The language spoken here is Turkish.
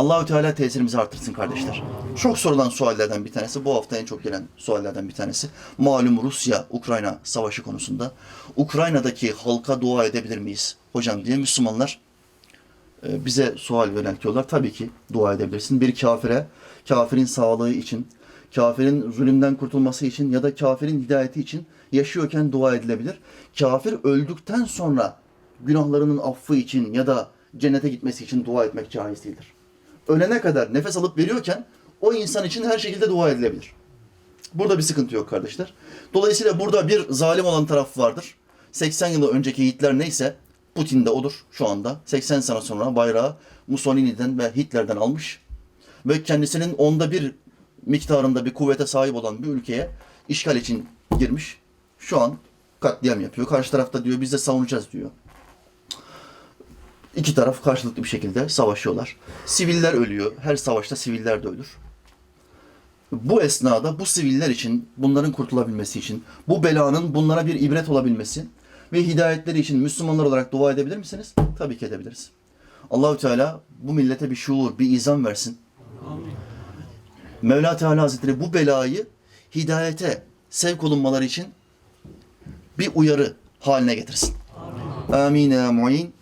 Allahü Teala tesirimizi artırsın kardeşler. Çok sorulan suallerden bir tanesi, bu hafta en çok gelen suallerden bir tanesi. Malum Rusya-Ukrayna savaşı konusunda. Ukrayna'daki halka dua edebilir miyiz hocam diye Müslümanlar e, bize sual yöneltiyorlar. Tabii ki dua edebilirsin. Bir kafire, kafirin sağlığı için, kafirin zulümden kurtulması için ya da kafirin hidayeti için yaşıyorken dua edilebilir. Kafir öldükten sonra günahlarının affı için ya da cennete gitmesi için dua etmek caiz değildir. Ölene kadar nefes alıp veriyorken o insan için her şekilde dua edilebilir. Burada bir sıkıntı yok kardeşler. Dolayısıyla burada bir zalim olan taraf vardır. 80 yıl önceki Hitler neyse Putin de odur şu anda. 80 sene sonra bayrağı Mussolini'den ve Hitler'den almış. Ve kendisinin onda bir miktarında bir kuvvete sahip olan bir ülkeye işgal için girmiş. Şu an katliam yapıyor. Karşı tarafta diyor biz de savunacağız diyor. İki taraf karşılıklı bir şekilde savaşıyorlar. Siviller ölüyor. Her savaşta siviller de ölür. Bu esnada bu siviller için, bunların kurtulabilmesi için, bu belanın bunlara bir ibret olabilmesi ve hidayetleri için Müslümanlar olarak dua edebilir misiniz? Tabii ki edebiliriz. Allahü Teala bu millete bir şuur, bir izan versin. Mevla Teala Hazretleri bu belayı hidayete sevk olunmaları için bir uyarı haline getirsin. Amin ya mu'in.